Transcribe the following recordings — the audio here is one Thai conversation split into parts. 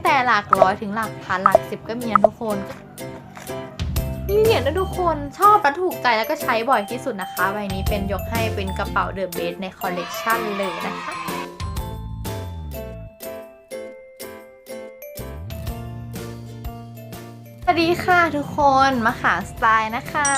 งแต่หลักร้อยถึงหลักพันหลักสิบก็มีนะทุกคนมีเหรียญนะทุกคนชอบและถูกใจแล้วก็ใช้บ่อยที่สุดนะคะ ใบนี้เป็นยกให้เป็นกระเป๋าเดอะเบสในคอลเลกชันเลยนะคะ วัสดีค่ะทุกคนมาขามสไตล์นะคะ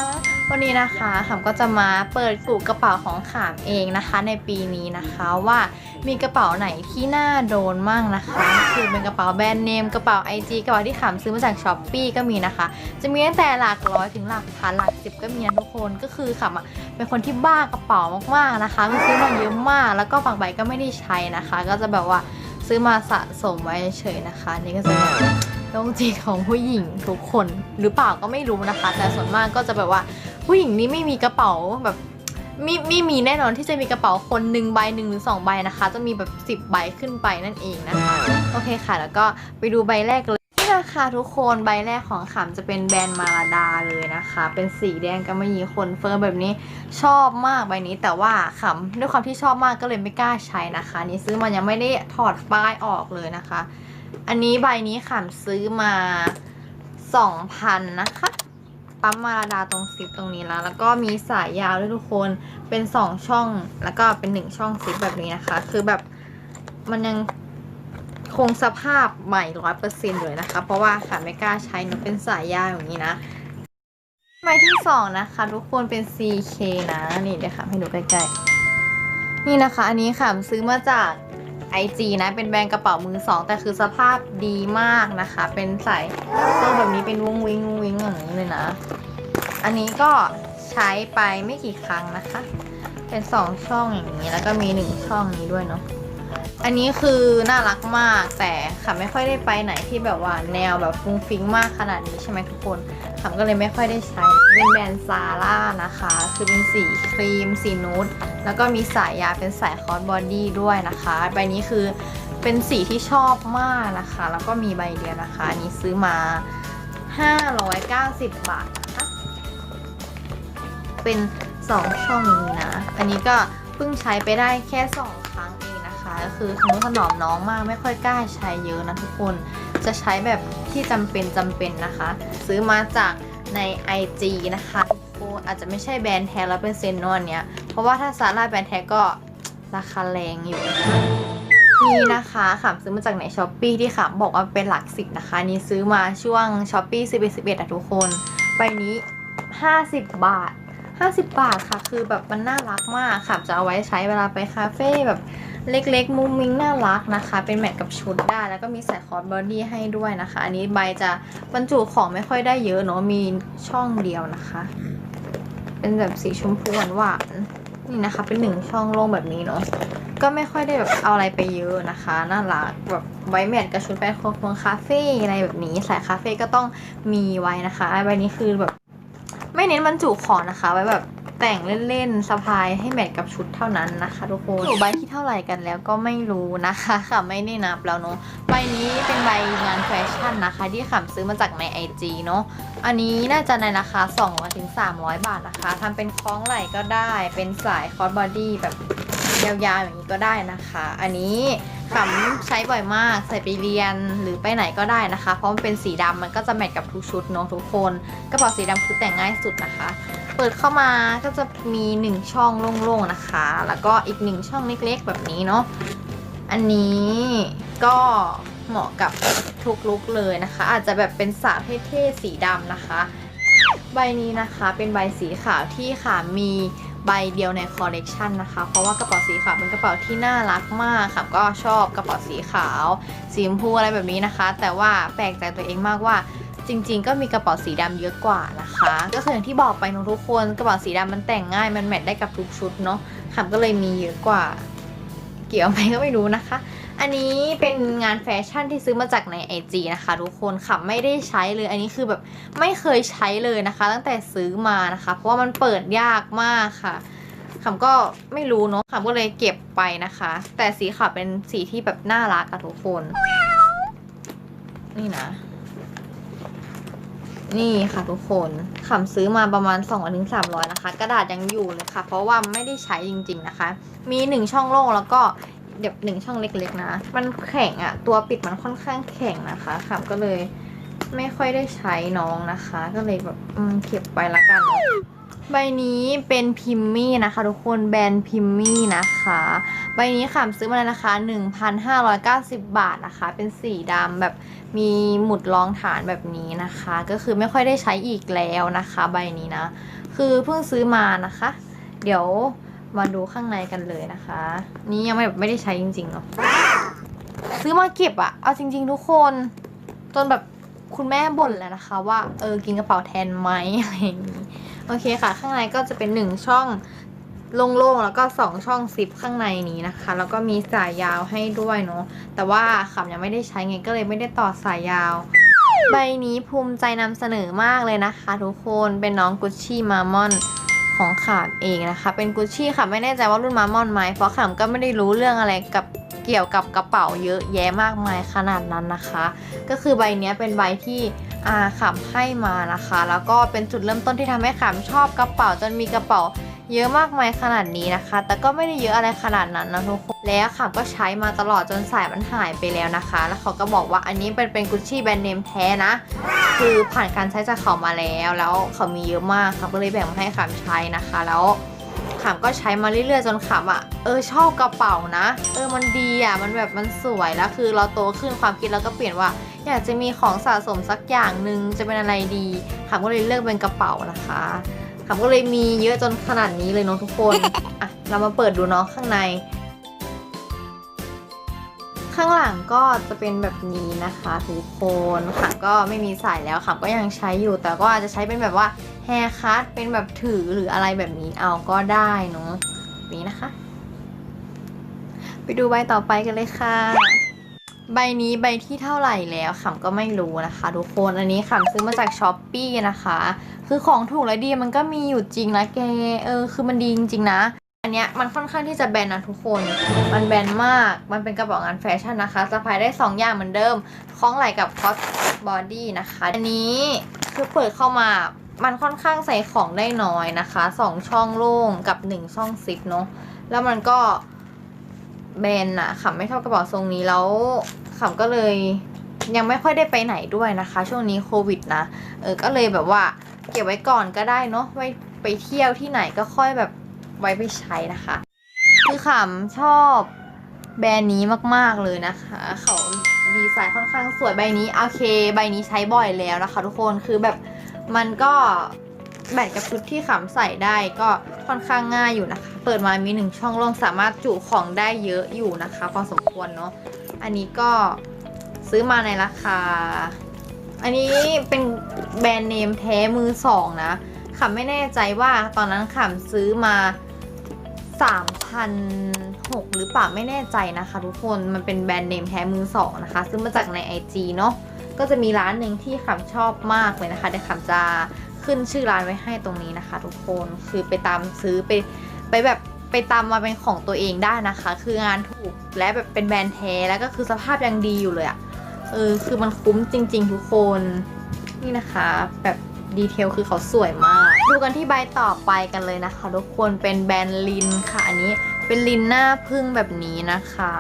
วันนี้นะคะขามก็จะมาเปิดกลุ่กระเป๋าของขามเองนะคะ ในปีนี้นะคะว่ามีกระเป๋าไหนที่น่าโดนมั่งนะคะ คือเป็นกระเป๋าแบรนด์เนมกระเป๋า IG กระเป๋าที่ขามซื้อมาจากช้อปปีก็มีนะคะ จะมีตั้งแต่หลักร้อยถึงหลักพันหลักสิบก็มีนะทุกคนก็คือขามอะเป็นคนที่บ้ากระเป๋ามากๆนะคะมีซื้อมาเยอะมาก แล้วก็บางใบก็ไม่ได้ใช้นะคะ ก็จะแบบว่าซื้อมาสะสมไว้เฉยนะคะ นี่ก็จะแบบ โรคจิตของผู้หญิงทุกคนหรือเปล่าก็ไม่รู้นะคะ แต่ส่วนมากก็จะแบบว่าผู้หญิงนี้ไม่มีกระเป๋าแบบไม่ไม่มีแน่นอนที่จะมีกระเป๋าคนหนึ่งใบหนึ่งหรือสองใบนะคะ จะมีแบบ10ใบขึ้นไปนั่นเองนะคะโอเคค่ะ แล้วก็ไปดูใบแรกเลยนี่นะคะทุกคนใบแรกของขำจะเป็นแบรนด์มาลาดาเลยนะคะ เป็นสีแดงกำมะหยี่คนเฟอร์แบบนี้ชอบมากใบนี้ แต่ว่าขำด้วยความที่ชอบมากก็เลยไม่กล้าใช้นะคะ นี่ซื้อมายังไม่ได้ถอดป้ายออกเลยนะคะ อันนี้ใบนี้ขามซื้อมา2,000นะคะ ปั๊มมาราดาตรงซิปตรงนี้แล้ว แล้วก็มีสายยาวด้วยทุกคนเป็น2ช่องแล้วก็เป็น1ช่องซิปแบบนี้นะคะ คือแบบมันยังคงสภาพใหม่ร้อยเปอร์เซ็นต์เลยนะคะ เพราะว่าขามไม่กล้าใช้เนอะเป็นสายยาวอย่างนี้นะใบที่สองนะคะ ทุกคนเป็น CK นะนี่เดี๋ยวค่ะให้ดูใกล้ๆนี่นะคะ อันนี้ค่ะซื้อมาจาก IG นะ เป็นแบรนด์กระเป๋ามือสอง แต่คือสภาพดีมากนะคะ เป็นใส่เครื่องแบบนี้เป็นวงวิงวงวิงอย่างนี้เลยนะ อันนี้ก็ใช้ไปไม่กี่ครั้งนะคะ เป็นสองช่องอย่างนี้ แล้วก็มีหนึ่งช่องนี้ด้วยเนาะ อันนี้คือน่ารักมากแต่ค่ะไม่ค่อยได้ไปไหนที่แบบว่าแนวแบบฟุ้งฟิ้งมากขนาดนี้ใช่ไหมทุกคนขำก็เลยไม่ค่อยได้ใช้ เป็นแบรนด์ซาร่านะคะ คือเป็นสีครีม สีนูดแล้วก็มีสายยาเป็นสายคอร์สบอดี้ด้วยนะคะ ใบนี้คือเป็นสีที่ชอบมากนะคะ แล้วก็มีใบเดียวนะคะ อันนี้ซื้อมา 590 บาทนะคะเป็น 2 ช่องนี้นะ อันนี้ก็เพิ่งใช้ไปได้แค่ 2 ครั้ง ก็คือทนุถนอมน้องมากไม่ค่อยกล้าใช้เยอะนะทุกคนจะใช้แบบที่จำเป็นจำเป็นนะคะ ซื้อมาจากใน IG นะคะทุกคนอาจจะไม่ใช่แบรนด์แท้ร้อเปอร์เซ็นต์นวนเนี้ยเพราะว่าถ้าซาร่าแบรนด์แท้ก็ราคาแรงอยู่นี่นะคะขามซื้อมาจากในช้อปปีที่ขามบอกว่าเป็นหลักสิบนะคะนี่ซื้อมาช่วงช้อปปี้สิบเอ็ดสิบเอ็ดอะทุกคนใบนี้ห้าสิบบาทห้าสิบบาทค่ะ คือแบบมันน่ารักมากขามจะเอาไว้ใช้เวลาไปคาเฟ่แบบ เล็กๆ มุ้งมิ้งน่ารักนะคะ เป็นแมทกับชุดได้ แล้วก็มีใส่คอร์สบอดี้ให้ด้วยนะคะ อันนี้ใบจะบรรจุของไม่ค่อยได้เยอะเนาะมีช่องเดียวนะคะ เป็นแบบสีชมพูหวานๆนี่นะคะ เป็นหนึ่งช่องโล่งแบบนี้เนาะก็ไม่ค่อยได้แบบเอาอะไรไปเยอะนะคะน่ารักแบบไว้แมทกับชุดไปควงคาเฟ่อะไรแบบนี้สายคาเฟ่ก็ต้องมีไว้นะคะใบนี้คือแบบไม่เน้นบรรจุของนะคะ ไว้แบบ แต่งเล่นๆสะพายให้แมทกับชุดเท่านั้นนะคะ ทุกคนอยู่ใบที่เท่าไหร่กันแล้วก็ไม่รู้นะคะค่ะไม่ได้นับแล้วเนาะใบนี้เป็นใบงานแฟชั่นนะคะ ที่ขำซื้อมาจากใน IG เนาะอันนี้น่าจะในราคา200ถึง 300 บาทนะคะทำเป็นคล้องไหล่ก็ได้ เป็นสายคอร์สบอดี้แบบยาวๆอย่างนี้ก็ได้นะคะ อันนี้ ขำใช้บ่อยมากใส่ไปเรียนหรือไปไหนก็ได้นะคะ เพราะมันเป็นสีดำมันก็จะแมทกับทุกชุดเนอะทุกคนกระเป๋าสีดำคือแต่งง่ายสุดนะคะ เปิดเข้ามาก็จะมี 1 ช่องโล่งๆนะคะ แล้วก็อีก 1 ช่องเล็กๆ แบบนี้เนาะอันนี้ก็เหมาะกับทุกลุกเลยนะคะ อาจจะแบบเป็นสาวเท่ๆสีดำนะคะ ใบนี้นะคะเป็นใบสีขาวที่ค่ะมี ใบเดียวในคอลเลกชันนะคะ เพราะว่ากระเป๋าสีขาวเป็นกระเป๋าที่น่ารักมากค่ะ ก็ชอบกระเป๋าสีขาว สีชมพูอะไรแบบนี้นะคะ แต่ว่าแปลกใจตัวเองมากว่าจริงๆ ก็มีกระเป๋าสีดำเยอะกว่านะคะ ก็คืออย่างที่บอกไปทุกคนกระเป๋าสีดำมันแต่งง่ายมันแมทได้กับทุกชุดเนาะขำก็เลยมีเยอะกว่า เกี่ยวไหมก็ไม่รู้นะคะ อันนี้เป็นงานแฟชั่นที่ซื้อมาจากใน IG นะคะทุกคนขับไม่ได้ใช้เลยอันนี้คือแบบไม่เคยใช้เลยนะคะ ตั้งแต่ซื้อมานะคะ เพราะว่ามันเปิดยากมากค่ะขำก็ไม่รู้เนาะขำก็เลยเก็บไปนะคะ แต่สีขาวเป็นสีที่แบบน่ารักอะทุกคน นี่นะ นี่ค่ะทุกคนขำซื้อมาประมาณ2 0 0ถึง300นะคะ กระดาษยังอยู่เลยค่ะ เพราะว่าไม่ได้ใช้จริง ๆนะคะ มีหนึ่งช่องโล่งแล้วก็ เดี๋ยวหนึ่งช่องเล็กๆนะ มันแข็งอะตัวปิดมันค่อนข้างแข็งนะคะค่ะก็เลยไม่ค่อยได้ใช้น้องนะคะ ก็เลยแบบเก็บไปละกัน ใบนี้เป็นพิมมี่นะคะ ทุกคนแบรนด์พิมมี่นะคะ ใบนี้ค่ะซื้อมาในราคา1,590 บาทนะคะ เป็นสีดำแบบมีหมุดรองฐานแบบนี้นะคะ ก็คือไม่ค่อยได้ใช้อีกแล้วนะคะ ใบนี้นะ คือเพิ่งซื้อมานะคะ เดี๋ยว มาดูข้างในกันเลยนะคะ นี่ยังไม่แบบไม่ได้ใช้จริงๆเนาะซื้อมาเก็บอะเอาจริง ๆ ทุกคนจนแบบคุณแม่บ่นแล้วนะคะ ว่าเออกินกระเป๋าแทนไหมอะไรอย่างนี้โอเคค่ะ ข้างในก็จะเป็นหนึ่งช่องโล่งๆแล้วก็สองช่องซิปข้างในนี้นะคะ แล้วก็มีสายยาวให้ด้วยเนาะแต่ว่าขำยังไม่ได้ใช้ไงก็เลยไม่ได้ต่อสายยาว ใบนี้ภูมิใจนำเสนอมากเลยนะคะ ทุกคนเป็นน้องกุชชี่มามอน ของขามเองนะคะ เป็นกุชชี่ค่ะไม่แน่ใจว่ารุ่นมามอนไหมเพราะขามก็ไม่ได้รู้เรื่องอะไรกับเกี่ยวกับกระเป๋าเยอะแยะมากมายขนาดนั้นนะคะ ก็คือใบนี้เป็นใบที่อาขามให้มานะคะ แล้วก็เป็นจุดเริ่มต้นที่ทำให้ขามชอบกระเป๋าจนมีกระเป๋า เยอะมากมายขนาดนี้นะคะ แต่ก็ไม่ได้เยอะอะไรขนาดนั้นนะทุกคน แล้วค่ะก็ใช้มาตลอดจนสายมันหายไปแล้วนะคะ แล้วเขาก็บอกว่าอันนี้เป็นเป็นกุชชี่แบรนด์เนมแท้นะ คือผ่านการใช้จากเขามาแล้ว แล้วเขามีเยอะมากเขาก็เลยแบ่งมาให้ขามใช้นะคะ แล้วขามก็ใช้มาเรื่อยๆจนขามอะ เออชอบกระเป๋านะ เออมันดีอะ มันแบบมันสวย แล้วคือเราโตขึ้นความคิดเราก็เปลี่ยนว่าอยากจะมีของสะสมสักอย่างหนึ่งจะเป็นอะไรดีขามก็เลยเลือกเป็นกระเป๋านะคะ ขำก็เลยมีเยอะจนขนาดนี้เลยเนาะทุกคนอะเรามาเปิดดูเนาะข้างใน ข้างหลังก็จะเป็นแบบนี้นะคะทุกคนค่ะก็ไม่มีสายแล้วค่ะก็ยังใช้อยู่แต่ก็อาจจะใช้เป็นแบบว่าแฮร์คัตเป็นแบบถือหรืออะไรแบบนี้เอาก็ได้เนาะนี้นะคะ ไปดูใบต่อไปกันเลยค่ะใบนี้ใบที่เท่าไหร่แล้วขำก็ไม่รู้นะคะ ทุกคนอันนี้ขำซื้อมาจากช้อปปี้นะคะ คือของถูกและดีมันก็มีอยู่จริงนะแกเออคือมันดีจริงๆนะ อันเนี้ยมันค่อนข้างที่จะแบนนะทุกคน มันแบนมาก มันเป็นกระเป๋างานแฟชั่นนะคะสะพายได้ 2 อย่างเหมือนเดิม คล้องไหล่กับคอสบอดี้นะคะ อันนี้คือเปิดเข้ามามันค่อนข้างใส่ของได้น้อยนะคะ 2 ช่องโล่งกับ 1 ช่องซิปเนาะแล้วมันก็แบนอะขำไม่ชอบกระเป๋าทรงนี้แล้วขำก็เลย ยังไม่ค่อยได้ไปไหนด้วยนะคะ ช่วงนี้โควิดนะเออก็เลยแบบว่าเก็บไว้ก่อนก็ได้เนาะไว้ไปเที่ยวที่ไหนก็ค่อยแบบไว้ไปใช้นะคะ คือขำชอบแบรนด์นี้มากๆเลยนะคะ เขาดีไซน์ค่อนข้างสวยใบนี้โอเค ใบนี้ใช้บ่อยแล้วนะคะ ทุกคนคือแบบมันก็แบตกับชุดที่ขำใส่ได้ก็ค่อนข้างง่ายอยู่นะคะ เปิดมามีหนึ่งช่องลงสามารถจุของได้เยอะอยู่นะคะพอสมควรเนาะอันนี้ก็ ซื้อมาในราคา อันนี้เป็นแบรนด์เนมแท้มือสองนะขำไม่แน่ใจว่าตอนนั้นขำซื้อมา 3,006หรือเปล่าไม่แน่ใจนะคะทุกคนมันเป็นแบรนด์เนมแท้มือสองนะคะ ซื้อมาจากใน IG เนาะก็จะมีร้านหนึ่งที่ขำชอบมากเลยนะคะเดี๋ยวขำจะขึ้นชื่อร้านไว้ให้ตรงนี้นะคะ ทุกคนคือไปตามซื้อไปไปแบบไปตามมาเป็นของตัวเองได้นะคะ คืองานถูกและแบบเป็นแบรนด์แท้แล้วก็คือสภาพยังดีอยู่เลยอะ เออ คือมันคุ้มจริง ๆ ทุกคน นี่นะคะ แบบดีเทลคือเขาสวยมาก ดูกันที่ใบต่อไปกันเลยนะคะ ทุกคนเป็นแบรนด์ลินค่ะ อันนี้เป็นลินหน้าพึ่งแบบนี้นะคะ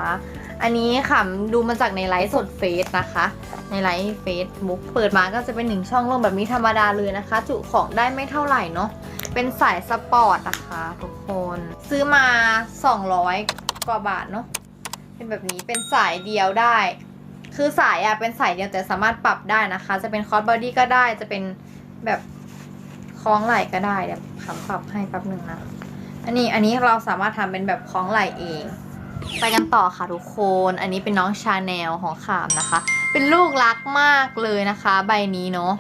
อันนี้ค่ะดูมาจากในไลฟ์สดเฟซนะคะ ในไลฟ์เฟซบุ๊กเปิดมาก็จะเป็นหนึ่งช่องลงแบบนี้ธรรมดาเลยนะคะ จุของได้ไม่เท่าไหร่เนาะเป็นสายสปอร์ตนะคะทุกคนซื้อมา 200 กว่าบาทเนาะเป็นแบบนี้เป็นสายเดียวได้ คือสายอะเป็นสายเดียวแต่สามารถปรับได้นะคะ จะเป็นคอร์สบอดี้ก็ได้จะเป็นแบบคล้องไหล่ก็ได้เดี๋ยวคำปรับให้แป๊บหนึ่งนะอันนี้อันนี้เราสามารถทำเป็นแบบคล้องไหล่เอง ไปกันต่อค่ะทุกคน อันนี้เป็นน้องชาแนลของขามนะคะ เป็นลูกรักมากเลยนะคะ ใบนี้เนาะ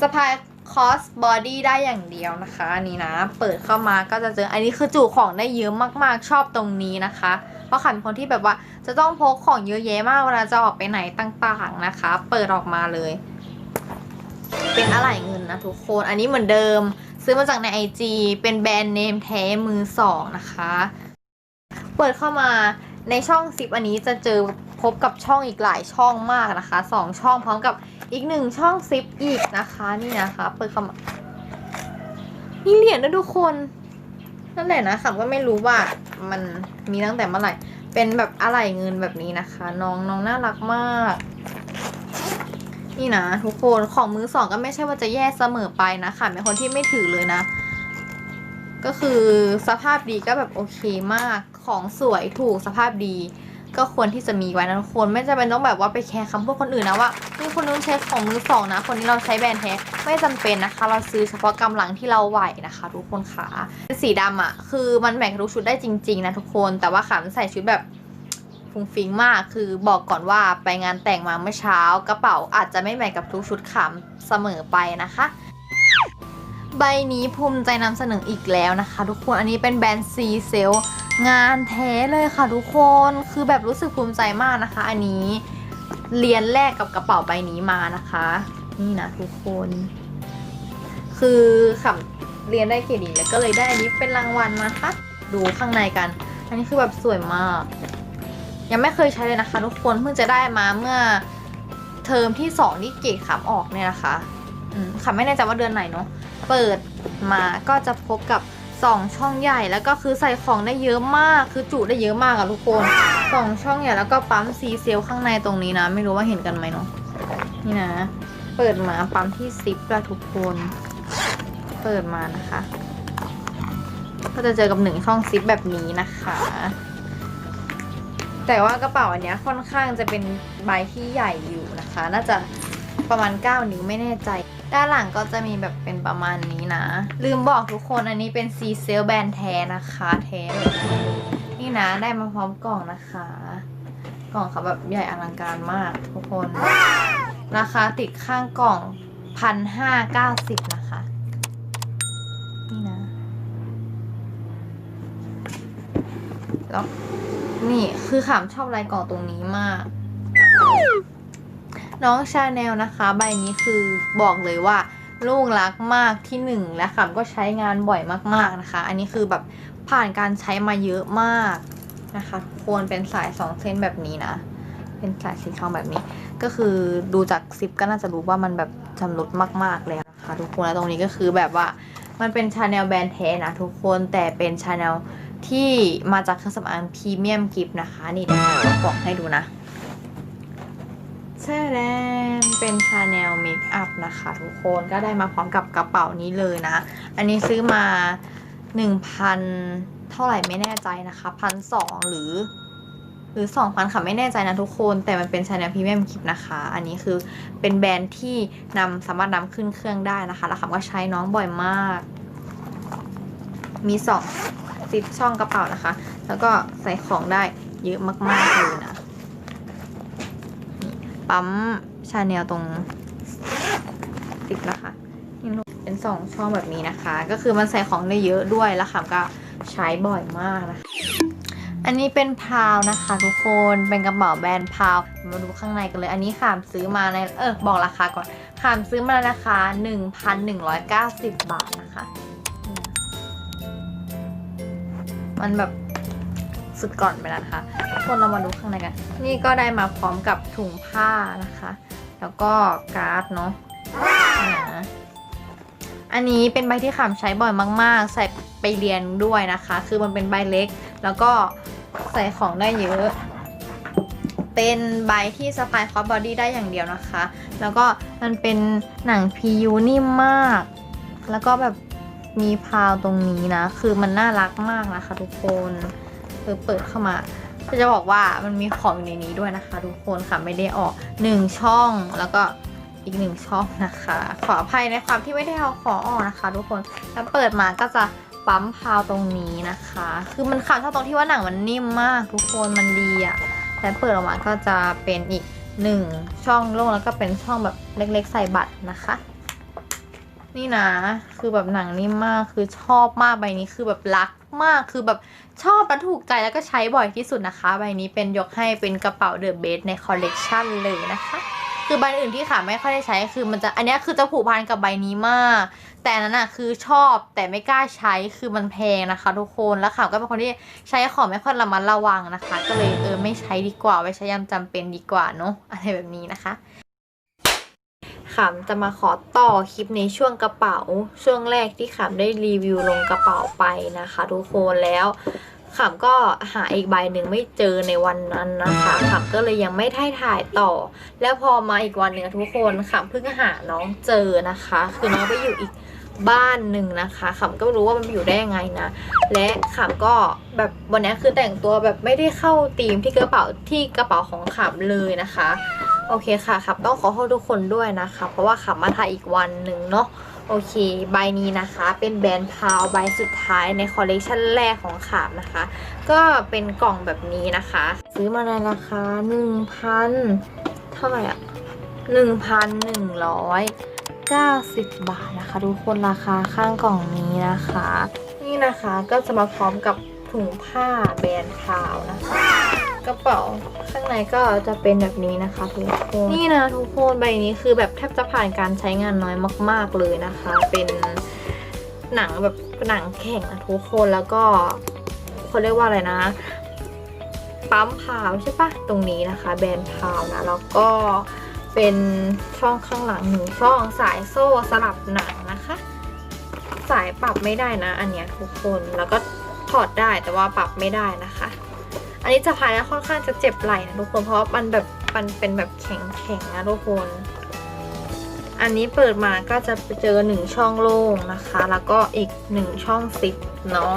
สะพายคอสบอดี้ได้อย่างเดียวนะคะอันนี้นะ เปิดเข้ามาก็จะเจออันนี้คือจุของได้เยอะมากๆชอบตรงนี้นะคะ เพราะขันเป็นคนที่แบบว่าจะต้องพกของเยอะแยะมากเวลาจะออกไปไหนต่างๆนะคะ เปิดออกมาเลย เป็นอะไรเงินนะทุกคน อันนี้เหมือนเดิม ซื้อมาจากใน IG เป็นแบรนด์เนมแท้มือสองนะคะ เปิดเข้ามาในช่องซิปอันนี้จะเจอพบกับช่องอีกหลายช่องมากนะคะสองช่องพร้อมกับอีกหนึ่งช่องซิปอีกนะคะ นี่นะคะ เปิดเข้ามานี่เหรียญนะทุกคน นั่นแหละนะค่ะก็ไม่รู้ว่ามันมีตั้งแต่เมื่อไหร่ เป็นแบบอะไรเงินแบบนี้นะคะ น้องน้องน่ารักมาก นี่นะทุกคนของมือสองก็ไม่ใช่ว่าจะแย่เสมอไปนะคะเป็นคนที่ไม่ถือเลยนะ ก็คือสภาพดีก็แบบโอเคมากของสวยถูกสภาพดี ก็ควรที่จะมีไว้นะทุกคนไม่จำเป็นต้องแบบว่าไปแคร์คำพูดคนอื่นนะว่านี่คนนู้นใช้ของมือสองนะ คนนี้เราใช้แบรนด์แท้ไม่จำเป็นนะคะ เราซื้อเฉพาะกำลังที่เราไหวนะคะ ทุกคนค่ะสีดำอะ คือมันแบ่งทุกชุดได้จริง ๆ นะทุกคนแต่ว่าขามันใส่ชุดแบบฟุ้งฟิงมาก คือบอกก่อนว่าไปงานแต่งมาเมื่อเช้ากระเป๋าอาจจะไม่แมทกับทุกชุดขำเสมอไปนะคะใบนี้ภูมิใจนำเสนออีกแล้วนะคะ ทุกคนอันนี้เป็นแบรนด์ซีเซล งานแท้เลยค่ะทุกคนคือแบบรู้สึกภูมิใจมากนะคะ อันนี้เรียนแรกกับกระเป๋าใบนี้มานะคะ นี่นะทุกคน คือขับเรียนได้เกรดดีแล้วก็เลยได้อันนี้เป็นรางวัลมาค่ะดูข้างในกัน อันนี้คือแบบสวยมาก ยังไม่เคยใช้เลยนะคะ ทุกคนเพิ่งจะได้มาเมื่อเทอมที่สองที่เกรดขำออกเนี่ยนะคะอืมค่ะไม่แน่ใจว่าเดือนไหนเนาะเปิดมาก็จะพบกับ สองช่องใหญ่แล้วก็คือใส่ของได้เยอะมากคือจุได้เยอะมากอะทุกคนสองช่องใหญ่แล้วก็ปั๊มซีเซลข้างในตรงนี้นะ ไม่รู้ว่าเห็นกันไหมเนาะนี่นะ เปิดมาปั๊มที่ซิปละทุกคน เปิดมานะคะ ก็จะเจอกับหนึ่งช่องซิปแบบนี้นะคะ แต่ว่ากระเป๋าอันเนี้ยค่อนข้างจะเป็นใบที่ใหญ่อยู่นะคะ น่าจะ ประมาณ 9 นิ้วไม่แน่ใจ ด้านหลังก็จะมีแบบเป็นประมาณนี้นะ ลืมบอกทุกคนอันนี้เป็นซีเซลแบรนด์แท้นะคะแท้นี่นะได้มาพร้อมกล่องนะคะ กล่องเขาแบบใหญ่อลังการมากทุกคน ราคาติดข้างกล่องพันห้าเก้าสิบนะคะ นี่นะแล้วนี่คือขำชอบลายกล่องตรงนี้มาก น้องชาแนลนะคะ ใบนี้คือบอกเลยว่าลูกรักมากที่หนึ่งและขำก็ใช้งานบ่อยมากๆนะคะ อันนี้คือแบบผ่านการใช้มาเยอะมากนะคะทุกคนเป็นสายสองเส้นแบบนี้นะ เป็นสายสีทองแบบนี้ ก็คือดูจากซิปก็น่าจะรู้ว่ามันแบบชำรุดมากๆเลยนะคะทุกคนแล้วตรงนี้ก็คือแบบว่ามันเป็นชาแนลแบรนด์แท้นะทุกคนแต่เป็นชาแนลที่มาจากเครื่องสำอางพรีเมียมกิฟต์นะคะ นี่เดี๋ยวบอกให้ดูนะ แช่แดนเป็นชาแนลเมคอัพนะคะทุกคนก็ได้มาพร้อมกับกระเป๋านี้เลยนะ อันนี้ซื้อมา 1,000 เท่าไหร่ไม่แน่ใจนะคะพันสองหรือ หรือ 2,000 ค่ะไม่แน่ใจนะทุกคน แต่มันเป็นชาแนลพรีเมียมคลิปนะคะ อันนี้คือเป็นแบรนด์ที่นำสามารถนำขึ้นเครื่องได้นะคะแล้วคำก็ใช้น้องบ่อยมาก มีสองซิปช่องกระเป๋านะคะ แล้วก็ใส่ของได้เยอะมากๆเลยนะ ปั๊มชาแนลตรงซิปนะคะนี่ลูเป็นสองช่องแบบนี้นะคะ ก็คือมันใส่ของได้เยอะด้วยแล้วคำก็ใช้บ่อยมากนะคะอันนี้เป็นพาวนะคะทุกคนเป็นกระเป๋าแบรนด์พาวมาดูข้างในกันเลย อันนี้ขามซื้อมาในเออบอกราคาก่อนขามซื้อมาราคา1,190 บาทนะคะนี่นะมันแบบ สุดก่อนไปแล้วนะคะทุกคนเรามาดูข้างในกัน นี่ก็ได้มาพร้อมกับถุงผ้านะคะ แล้วก็การ์ดเนาะอันนี้เป็นใบที่ขามใช้บ่อยมาก ๆ ใส่ไปเรียนด้วยนะคะ คือมันเป็นใบเล็ก แล้วก็ใส่ของได้เยอะเป็นใบที่สะพายคอสบอดี้ได้อย่างเดียวนะคะ แล้วก็มันเป็นหนัง PU นิ่มมาก แล้วก็แบบมีพาวตรงนี้นะ คือมันน่ารักมากนะคะทุกคน คือเปิดเข้ามาก็จะบอกว่ามันมีของอยู่ในนี้ด้วยนะคะ ทุกคนค่ะไม่ได้ออกหนึ่งช่องแล้วก็อีกหนึ่งช่องนะคะ ขออภัยในความที่ไม่ได้เอาของออกนะคะ ทุกคนแล้วเปิดมาก็จะปั๊มพาวตรงนี้นะคะ คือมันขาดเท่าตรงที่ว่าหนังมันนิ่มมาก ทุกคนมันดีอะแต่เปิดออกมาก็จะเป็นอีกหนึ่งช่องโล่งแล้วก็เป็นช่องแบบเล็กๆใส่บัตรนะคะ นี่นะ คือแบบหนังนิ่มมากคือชอบมากใบนี้คือแบบรักมากคือแบบชอบและถูกใจแล้วก็ใช้บ่อยที่สุดนะคะ ใบนี้เป็นยกให้เป็นกระเป๋าเดอะเบสในคอลเลกชันเลยนะคะ คือใบอื่นที่ขาไม่ค่อยได้ใช้คือมันจะอันนี้คือจะผูกพันกับใบนี้มาก แต่อันนั้นอะคือชอบแต่ไม่กล้าใช้คือมันแพงนะคะ ทุกคนแล้วขาก็เป็นคนที่ใช้ของไม่ค่อยระมัดระวังนะคะ ก็เลยเออไม่ใช้ดีกว่าไว้ใช้ยามจำเป็นดีกว่าเนาะอะไรแบบนี้นะคะ ขำจะมาขอต่อคลิปในช่วงกระเป๋า ช่วงแรกที่ขำได้รีวิวลงกระเป๋าไปนะคะทุกคนแล้วขำก็หาอีกใบหนึ่งไม่เจอในวันนั้นนะคะขำก็เลยยังไม่ได้ถ่ายต่อ แล้วพอมาอีกวันหนึ่งทุกคนขำเพิ่งหาน้องเจอนะคะ คือน้องไปอยู่อีกบ้านหนึ่งนะคะขำก็รู้ว่ามันไปอยู่ได้ยังไงนะ และขำก็แบบวันนี้คือแต่งตัวแบบไม่ได้เข้าธีมที่กระเป๋าที่กระเป๋าของขำเลยนะคะ โอเคค่ะขำต้องขอโทษทุกคนด้วยนะคะ เพราะว่าขำมาถ่ายอีกวันหนึ่งเนาะโอเค ใบนี้นะคะ เป็นแบรนด์พาวใบสุดท้ายในคอลเลคชันแรกของขามนะคะ ก็เป็นกล่องแบบนี้นะคะ ซื้อมาในราคา 1,000 เท่าไหร่อะ1,190 บาทนะคะ ทุกคนราคาข้างกล่องนี้นะคะ นี่นะคะก็จะมาพร้อมกับถุงผ้าแบรนด์พาวนะคะ กระเป๋าข้างในก็จะเป็นแบบนี้นะคะทุกคนนี่นะทุกคนใบนี้คือแบบแทบจะผ่านการใช้งานน้อยมาก ๆเลยนะคะ เป็นหนังแบบหนังแข็งนะทุกคนแล้วก็เขาเรียกว่าอะไรนะ ปั๊มพาวใช่ปะตรงนี้นะคะ แบรนด์พาวนะแล้วก็เป็นช่องข้างหลังหนึ่งช่องสายโซ่สลับหนังนะคะ สายปรับไม่ได้นะ อันเนี้ยทุกคนแล้วก็ถอดได้แต่ว่าปรับไม่ได้นะคะ อันนี้จะพายแล้วค่อนข้างจะเจ็บไหล่นะทุกคนเพราะว่ามันแบบมันเป็นแบบแข็งแข็งนะทุกคน อันนี้เปิดมาก็จะเจอหนึ่งช่องโล่งนะคะ แล้วก็อีกหนึ่งช่องซิปเนาะ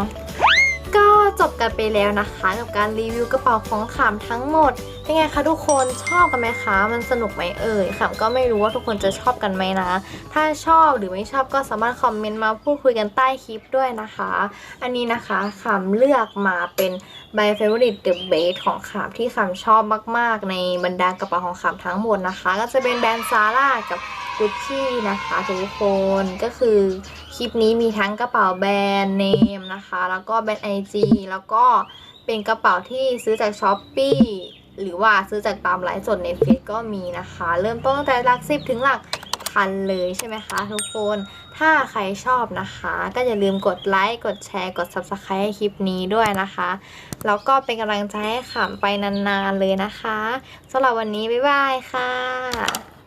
ก็จบกันไปแล้วนะคะกับการรีวิวกระเป๋าของขามทั้งหมดเป็นไงคะทุกคนชอบกันไหมคะ มันสนุกไหมเอ่ยขามก็ไม่รู้ว่าทุกคนจะชอบกันไหมนะ ถ้าชอบหรือไม่ชอบก็สามารถคอมเมนต์มาพูดคุยกันใต้คลิปด้วยนะคะ อันนี้นะคะขามเลือกมาเป็น My Favorite The Base ของขามที่ขามชอบมากๆ ในบรรดากระเป๋าของขามทั้งหมดนะคะ ก็จะเป็นแบรนด์ซาร่ากับ Gucci นะคะทุกคนก็คือ ลิปนี้มีทั้งกระเป๋าแบรนด์เนมนะคะ แล้วก็แบรนด์ IG แล้วก็เป็นกระเป๋าที่ซื้อจาก s h อ p e e หรือว่าซื้อจากตามไลฟ์สดในเฟซก็มีนะคะ เริ่มต้นตั้งแต่หลักสิบถึงหลักพันเลยใช่ไหมคะทุกคน ถ้าใครชอบนะคะ ก็อย่าลืมกดไลค์ กดแชร์ กด Subscribe ให้คลิปนี้ด้วยนะคะ แล้วก็เป็นกำลังใจให้ขำไปนานๆเลยนะคะสำหรับวันนี้ บ๊ายบายค่ะ